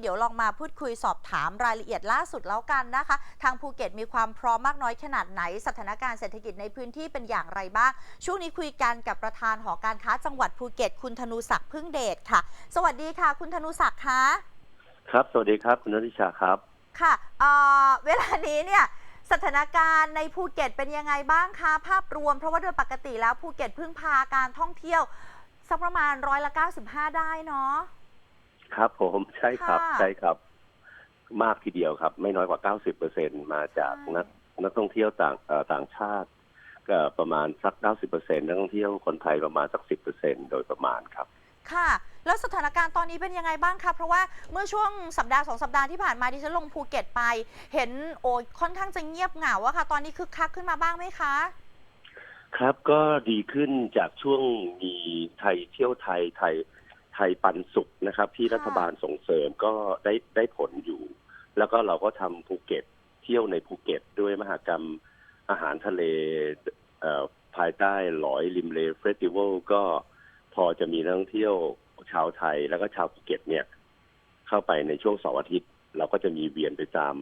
เดี๋ยวลองมาพูดคุยสอบถามรายละเอียดล่าสุดแล้วกันนะคะ ทางภูเก็ตมีความพร้อมมากน้อยขนาดไหน สถานการณ์เศรษฐกิจในพื้นที่เป็นอย่างไรบ้าง ช่วงนี้คุยกันกับประธานหอการค้าจังหวัดภูเก็ต คุณธนูศักดิ์พึ่งเดชค่ะ สวัสดีค่ะ คุณธนูศักดิ์คะครับ สวัสดีครับ คุณนริชาครับ ค่ะเอ่อเวลานี้เนี่ยสถานการณ์ในภูเก็ตเป็นยังไงบ้างคะภาพรวม เพราะว่าโดยปกติแล้วภูเก็ตพึ่งพาการท่องเที่ยวสักประมาณร้อยละ95 ได้เนาะ ครับผมใช่ครับค่ะใช่ครับ มากทีเดียวครับ ไม่น้อยกว่า 90เปอร์เซ็นมาจากใช่ นักนักท่องเที่ยวต่างเอ่อต่างชาติก็ประมาณสัก 90เปอร์เซ็นนักท่องเที่ยวคนไทยประมาณสัก 10เปอร์เซ็นโดยประมาณครับ ค่ะ แล้วสถานการณ์ตอนนี้เป็นยังไงบ้างคะเพราะว่าเมื่อช่วงสัปดาห์สองสัปดาห์ที่ผ่านมาดิฉันลงภูเก็ตไป เห็นโอ้ยค่อนข้างจะเงียบเหงาอะค่ะ ตอนนี้คึกคักขึ้นมาบ้างไหมคะ ครับก็ดีขึ้นจากช่วงมีไทยเที่ยวไทยไทยไทยปันสุขนะครับ ที่ค่ะรัฐบาลส่งเสริมก็ได้ได้ผลอยู่ แล้วก็เราก็ทำภูเก็ตเที่ยวในภูเก็ตด้วยมหากรรมอาหารทะเลเอ่อภายใต้หลอยริมเลเฟสติวัลก็พอจะมีนักท่องเที่ยวชาวไทยแล้วก็ชาวภูเก็ตเนี่ย เข้าไปในช่วงเสาร์อาทิตย์ เราก็จะมีเวียนไปตาม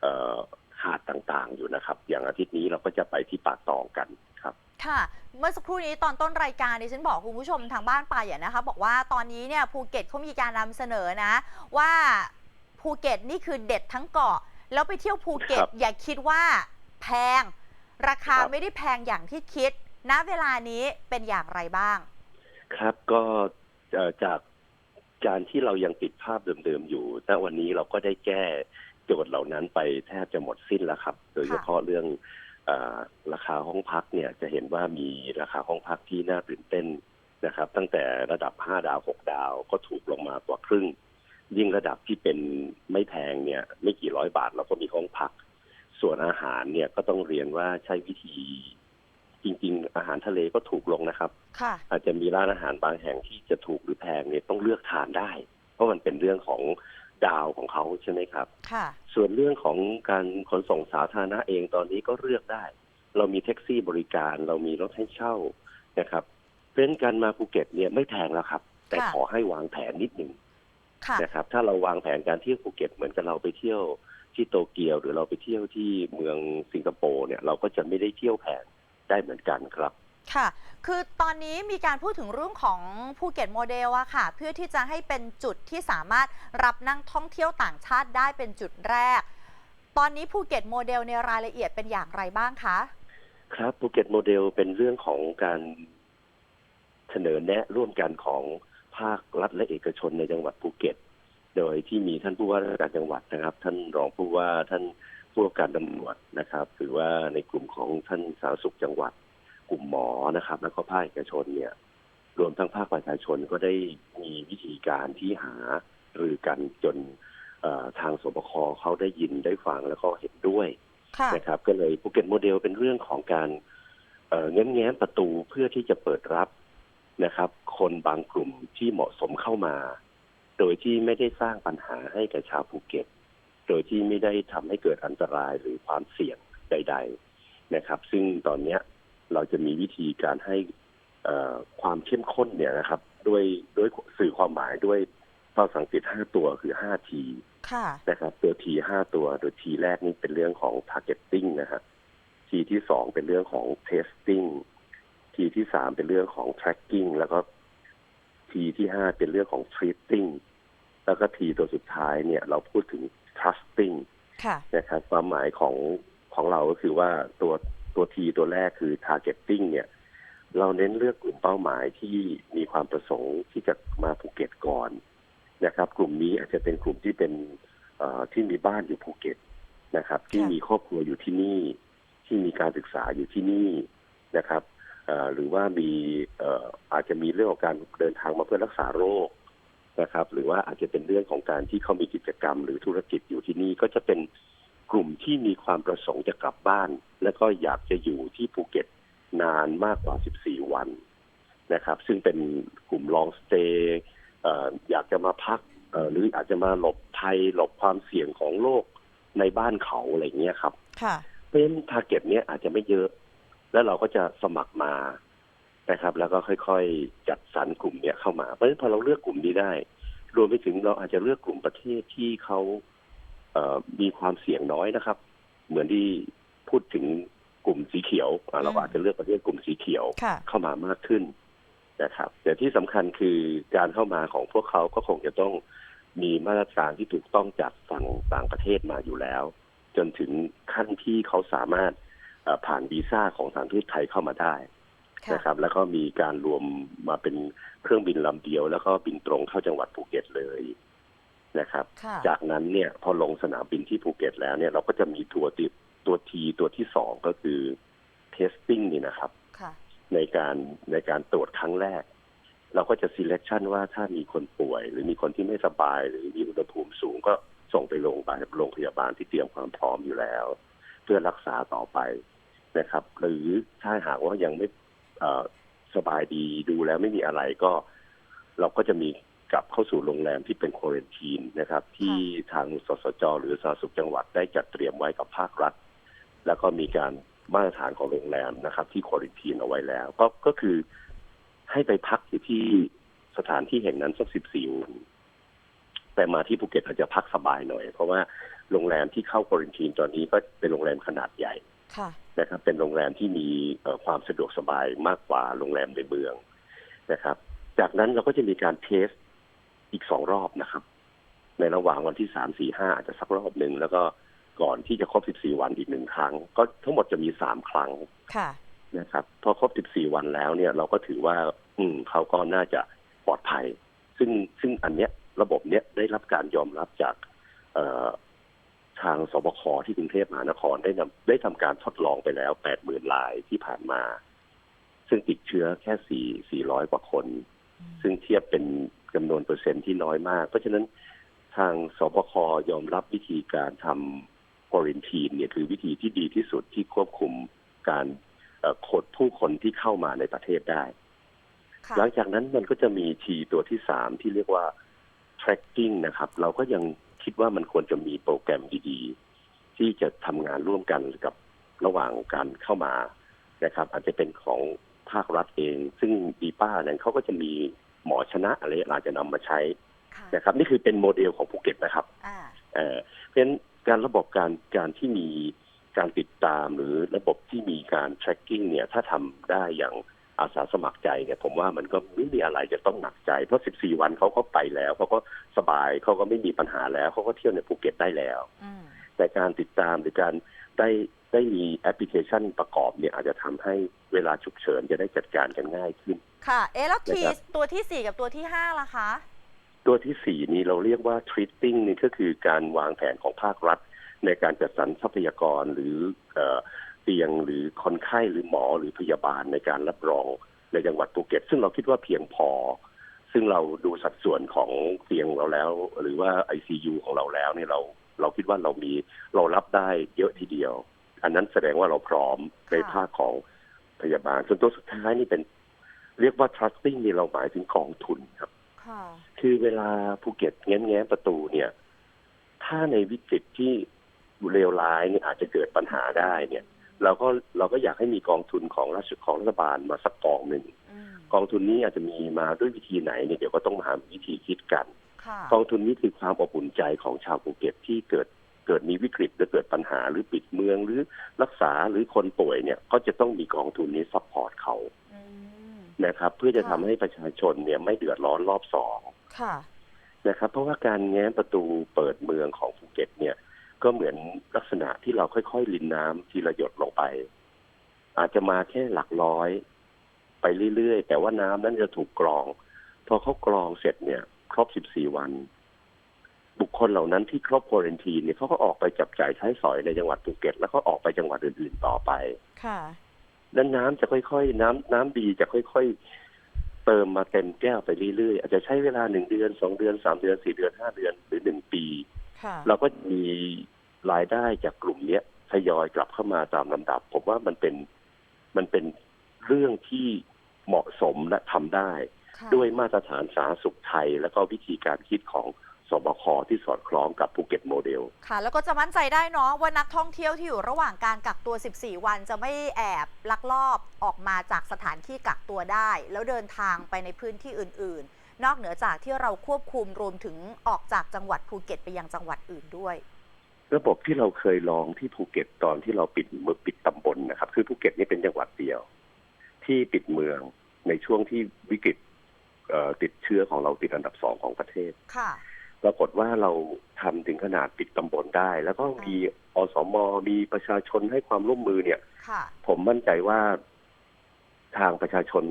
เอ่อหาดต่างๆอยู่นะครับ อย่างอาทิตย์นี้เราก็จะไปที่ป่าตองกัน ครับค่ะ เมื่อสักครู่นี้ตอนต้นรายการดิฉันบอกคุณผู้ชมทางบ้านไปอะนะคะ บอกว่าตอนนี้เนี่ยภูเก็ตเขามีการนำเสนอนะ ว่าภูเก็ตนี่คือเด็ดทั้งเกาะ แล้วไปเที่ยวภูเก็ต ครับอย่าคิดว่าแพง ราคาครับ ไม่ได้แพงอย่างที่คิด ณเวลานี้เป็นอย่างไรบ้าง ครับก็เอ่อจากการที่เรายังติดภาพเดิมๆอยู่ แต่วันนี้เราก็ได้แก้โจทย์เหล่านั้นไปแทบจะหมดสิ้นแล้วครับ โดยเฉพาะเรื่องเออ ราคาห้องพักเนี่ยจะเห็นว่ามีราคาห้องพักที่น่าตื่นเต้นนะครับ ตั้งแต่ระดับ 5 ดาว 6 ดาวก็ถูกลงมากว่าครึ่ง ยิ่งระดับที่เป็นไม่แพงเนี่ย ไม่กี่ร้อยบาทเราก็มีห้องพัก ส่วนอาหารเนี่ยก็ต้องเรียนว่าใช้วิธีจริง ๆ อาหารทะเลก็ถูกลงนะครับค่ะอาจจะมีร้านอาหารบางแห่งที่จะถูกหรือแพงเนี่ยต้องเลือกทานได้ เพราะมันเป็นเรื่องของ ดาวของเขาใช่ไหมครับ ค่ะ ส่วนเรื่องของการขนส่งสาธารณะเองตอนนี้ก็เลือกได้ เรามีแท็กซี่บริการ เรามีรถให้เช่านะครับเพราะฉะนั้นการมาภูเก็ตเนี่ยไม่แพงแล้วครับ แต่ค่ะขอให้วางแผนนิดหนึ่งค่ะ นะครับ ถ้าเราวางแผนการเที่ยวภูเก็ตเหมือนกับเราไปเที่ยวที่โตเกียว หรือเราไปเที่ยวที่เมืองสิงคโปร์เนี่ยเราก็จะไม่ได้เที่ยวแพงได้เหมือนกันครับ ค่ะ คือตอนนี้มีการพูดถึงเรื่องของภูเก็ตโมเดลอะค่ะ เพื่อที่จะให้เป็นจุดที่สามารถรับนักท่องเที่ยวต่างชาติได้เป็นจุดแรก ตอนนี้ภูเก็ตโมเดลในรายละเอียดเป็นอย่างไรบ้างคะ ครับภูเก็ตโมเดลเป็นเรื่องของการเสนอแนะร่วมกันของภาครัฐและเอกชนในจังหวัดภูเก็ต โดยที่มีท่านผู้ว่าราชการจังหวัดนะครับ ท่านรองผู้ว่าท่านผู้ว่าการตำรวจนะครับ หรือว่าในกลุ่มของท่านสาธารณสุขจังหวัด กลุ่มหมอนะครับ แล้วก็ภาคเอกชนเนี่ย รวมทั้งภาคประชาชนก็ได้มีวิธีการที่หารือกันจนเอ่อทางสบคเขาได้ยินได้ฟังแล้วก็เห็นด้วยค่ะนะครับ ก็เลยภูเก็ตโมเดลเป็นเรื่องของการเอ่อแง้มแง้มประตูเพื่อที่จะเปิดรับนะครับ คนบางกลุ่มที่เหมาะสมเข้ามา โดยที่ไม่ได้สร้างปัญหาให้กับชาวภูเก็ต โดยที่ไม่ได้ทำให้เกิดอันตรายหรือความเสี่ยงใด ๆนะครับ ซึ่งตอนเนี้ย เราจะมีวิธีการให้เอ่อความเข้มข้นเนี่ยนะครับ ด้วยด้วยสื่อความหมายด้วยภาษาอังกฤษห้าตัวคือห้าทีค่ะนะครับตัว T ห้าตัวโดย T แรกนี่เป็นเรื่องของ targeting นะฮะ T ที่สองเป็นเรื่องของ testing T ที่สามเป็นเรื่องของ tracking แล้วก็ T ที่ห้าเป็นเรื่องของ treating แล้วก็ T ตัวสุดท้ายเนี่ยเราพูดถึง trusting ค่ะนะครับความหมายของของเราก็คือว่าตัว ตัว T ตัวแรกคือ targeting เนี่ย เราเน้นเลือกกลุ่มเป้าหมายที่มีความประสงค์ที่จะมาภูเก็ตก่อนนะครับ กลุ่มนี้อาจจะเป็นกลุ่มที่เป็นเอ่อที่มีบ้านอยู่ภูเก็ตนะครับ ที่มีครอบครัวอยู่ที่นี่ ที่มีการศึกษาอยู่ที่นี่นะครับเอ่อหรือว่ามีเอ่ออาจจะมีเรื่องของการเดินทางมาเพื่อรักษาโรคนะครับ หรือว่าอาจจะเป็นเรื่องของการที่เขามีกิจกรรม หรือธุรกิจอยู่ที่นี่ก็จะเป็น กลุ่มที่มีความประสงค์จะกลับบ้าน และก็อยากจะอยู่ที่ภูเก็ตนานมากกว่า 14 วันนะครับ ซึ่งเป็นกลุ่มลองสเตย์อยากจะมาพักเอ่อหรืออาจจะมาหลบภัยหลบความเสี่ยงของโลกในบ้านเขาอะไรอย่างเงี้ยครับค่ะเพราะฉะนั้นทาร์เก็ตเนี้ยอาจจะไม่เยอะ แล้วเราก็จะสมัครมานะครับ แล้วก็ค่อยๆ จัดสรรกลุ่มเนี้ยเข้ามาเพราะฉะนั้นพอเราเลือกกลุ่มนี้ได้ รวมไปถึงเราอาจจะเลือกกลุ่มประเทศที่เขาเอ่อ มีความเสี่ยงน้อยนะครับ เหมือนที่พูดถึงกลุ่มสีเขียวอะเราก็อาจจะเลือกประเทศกลุ่มสีเขียวค่ะเข้ามามากขึ้นนะครับ แต่ที่สำคัญคือการเข้ามาของพวกเขาก็คงจะต้องมีมาตรการที่ถูกต้องจากฝั่งต่างประเทศมาอยู่แล้ว จนถึงขั้นที่เขาสามารถเอ่อผ่านวีซ่าของสถานทูตไทยเข้ามาได้ค่ะนะครับ แล้วก็มีการรวมมาเป็นเครื่องบินลำเดียว แล้วก็บินตรงเข้าจังหวัดภูเก็ตเลย นะครับค่ะจากนั้นเนี่ยพอลงสนามบินที่ภูเก็ตแล้วเนี่ยเราก็จะมีตัวติดตัวทีตัวที่สองก็คือ testing นี่นะครับค่ะในการในการตรวจครั้งแรก เราก็จะ selection ว่าถ้ามีคนป่วย หรือมีคนที่ไม่สบาย หรือมีอุณหภูมิสูงก็ส่งไปโรงพยาบาลโรงพยาบาลที่เตรียมความพร้อมอยู่แล้ว เพื่อรักษาต่อไปนะครับ หรือถ้าหากว่ายังไม่เอ่อสบายดีดูแล้วไม่มีอะไรก็ เราก็จะมี กลับเข้าสู่โรงแรมที่เป็นควอเรนทีนนะครับ ที่ทางสสจ หรือสาธารณสุขจังหวัดได้จัดเตรียมไว้กับภาครัฐ แล้วก็มีการมาตรฐานของโรงแรมนะครับ ที่ควอเรนทีนเอาไว้แล้ว ก็ก็คือให้ไปพักอยู่ที่สถานที่แห่งนั้นสักสิบสี่วันแต่มาที่ภูเก็ตอาจจะพักสบายหน่อย เพราะว่าโรงแรมที่เข้าควอเรนทีนตอนนี้ก็เป็นโรงแรมขนาดใหญ่ค่ะนะครับ เป็นโรงแรมที่มีเอ่อความสะดวกสบายมากกว่าโรงแรมในเมืองนะครับ จากนั้นเราก็จะมีการเทส อีกสองรอบนะครับ ในระหว่างวันที่สามสี่ห้าอาจจะสักรอบหนึ่งแล้วก็ก่อนที่จะครบสิบสี่วันอีกหนึ่งครั้ง ก็ทั้งหมดจะมีสามครั้งค่ะนะครับพอครบ14วันแล้วเนี่ยเราก็ถือว่า อืมเขาก็น่าจะปลอดภัย ซึ่งซึ่งอันเนี้ยระบบเนี้ยได้รับการยอมรับจากเอ่อทางสบคที่กรุงเทพมหานครได้นำได้ทำการทดลองไปแล้ว80,000รายที่ผ่านมา ซึ่งติดเชื้อแค่4 400กว่าคน ซึ่งเทียบเป็น จำนวนเปอร์เซ็นต์ที่น้อยมาก เพราะฉะนั้นทางสบคยอมรับวิธีการทำควอรินทีนเนี่ยคือวิธีที่ดีที่สุดที่ควบคุมการเอ่อคนผู้คนที่เข้ามาในประเทศได้ค่ะหลังจากนั้นมันก็จะมีทีตัวที่สามที่เรียกว่า tracking นะครับ เราก็ยังคิดว่ามันควรจะมีโปรแกรมดีๆ ที่จะทำงานร่วมกันกับระหว่างการเข้ามานะครับ อาจจะเป็นของภาครัฐเอง ซึ่งดีป้านั้นเขาก็จะมี หมอชนะอะไรอาจจะนำมาใช้ค่ะนะครับ นี่คือเป็นโมเดลของภูเก็ตนะครับอ่าเอ่อเพราะฉะนั้นการระบบการการที่มีการติดตามหรือระบบที่มีการ tracking เนี่ยถ้าทำได้อย่างอาสาสมัครใจเนี่ยผมว่ามันก็ไม่มีอะไรจะต้องหนักใจ เพราะ 14 วันเขาก็ไปแล้วเขาก็สบายเขาก็ไม่มีปัญหาแล้วเขาก็เที่ยวในภูเก็ตได้แล้วอืมแต่การติดตามหรือการได้ได้มีแอปพลิเคชันประกอบเนี่ยอาจจะทำให้เวลาฉุกเฉินจะได้จัดการกันง่ายขึ้น ค่ะ เอ๊ะแล้วทีนะครับ ตัวที่สี่กับตัวที่ห้าล่ะคะ ตัวที่สี่นี้เราเรียกว่า treating นี่ก็คือการวางแผนของภาครัฐ ในการจัดสรรทรัพยากรหรือเอ่อเตียงหรือคนไข้หรือหมอหรือพยาบาลในการรับรองในจังหวัดภูเก็ต ซึ่งเราคิดว่าเพียงพอ ซึ่งเราดูสัดส่วนของเตียงเราแล้ว หรือว่า ICU ของเราแล้วเนี่ยเราเราคิดว่าเรามีเรารับได้เยอะทีเดียว อันนั้นแสดงว่าเราพร้อมในภาคของพยาบาลส่วนตัวสุดท้ายนี่เป็น เรียกว่า trusting นี่เราหมายถึงกองทุนครับค่ะคือเวลาภูเก็ตแง้มแง้มประตูเนี่ย ถ้าในวิกฤตที่เลวร้ายเนี่ยอาจจะเกิดปัญหาได้เนี่ยเราก็เราก็อยากให้มีกองทุนของรัฐของรัฐบาลมาสักกองหนึ่งอืมกองทุนนี้อาจจะมีมาด้วยวิธีไหนเนี่ยเดี๋ยวก็ต้องมาหาวิธีคิดกันค่ะกองทุนนี้คือความอบอุ่นใจของชาวภูเก็ตที่เกิดเกิดมีวิกฤตหรือเกิดปัญหาหรือปิดเมืองหรือรักษาหรือคนป่วยเนี่ยก็จะต้องมีกองทุนนี้ซัพพอร์ตเขาอืม นะครับ เพื่อจะค่ะทำให้ประชาชนเนี่ยไม่เดือดร้อนรอบสองค่ะ นะครับ เพราะว่าการแง้มประตูเปิดเมืองของภูเก็ตเนี่ย ก็เหมือนลักษณะที่เราค่อยๆลินน้ำทีละหยดลงไป อาจจะมาแค่หลักร้อย ไปเรื่อยๆ แต่ว่าน้ำนั้นจะถูกกรอง พอเขากรองเสร็จเนี่ย ครบ 14 วัน บุคคลเหล่านั้นที่ครบควอเรนทีนเนี่ยเขาก็ออกไปจับจ่ายใช้สอยในจังหวัดภูเก็ต แล้วก็ออกไปจังหวัดอื่นๆต่อไป ค่ะ นั้นน้ำจะค่อยๆ น้ำน้ำดีจะค่อย ๆ เติมมาเต็มแก้วไปเรื่อยๆ อาจจะใช้เวลาหนึ่งเดือนสองเดือนสามเดือนสี่เดือนห้าเดือนหรือหนึ่งปีค่ะเราก็มีรายได้จากกลุ่มเนี้ยทยอยกลับเข้ามาตามลำดับ ผมว่ามันเป็นมันเป็นเรื่องที่เหมาะสมและทำได้ค่ะด้วยมาตรฐานสาธารณสุขไทย แล้วก็วิธีการคิดของ สบคที่สอดคล้องกับภูเก็ตโมเดล ค่ะ แล้วก็จะมั่นใจได้เนาะว่านักท่องเที่ยวที่อยู่ระหว่างการกักตัว 14 วันจะไม่แอบลักลอบออกมาจากสถานที่กักตัวได้ แล้วเดินทางไปในพื้นที่อื่น ๆ นอกเหนือจากที่เราควบคุมรวมถึงออกจากจังหวัดภูเก็ตไปยังจังหวัดอื่นด้วยระบบที่เราเคยลองที่ภูเก็ตตอนที่เราปิดเมืองปิดตำบลนะครับ คือภูเก็ตนี่เป็นจังหวัดเดียว ที่ปิดเมืองในช่วงที่วิกฤตเอ่อติดเชื้อของเราติดอันดับสองของประเทศค่ะ ปรากฏว่าเราทำถึงขนาดปิดตำบลได้ แล้วก็มีอสมมีประชาชนให้ความร่วมมือเนี่ย ค่ะ ผมมั่นใจว่าทางประชาชน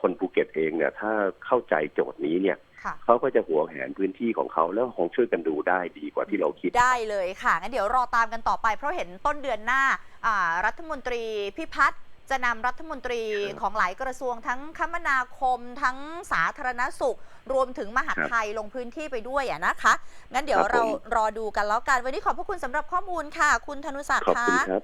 คนภูเก็ตเองเนี่ย ถ้าเข้าใจโจทย์นี้เนี่ย ค่ะ เขาก็จะหวงแหนพื้นที่ของเขาแล้วคงช่วยกันดูได้ดีกว่าที่เราคิด ได้เลยค่ะ งั้นเดี๋ยวรอตามกันต่อไป เพราะเห็นต้นเดือนหน้าอ่ารัฐมนตรีพิพัฒน์ จะนำรัฐมนตรีครับของหลายกระทรวงทั้งคมนาคมทั้งสาธารณสุข รวมถึงมหาดครับไทยลงพื้นที่ไปด้วยอะนะคะ งั้นเดี๋ยวครับเราผม รอดูกันแล้วกัน วันนี้ขอบพระคุณสำหรับข้อมูลค่ะ คุณธนุศักดิ์ขอบคุณค่ะครับ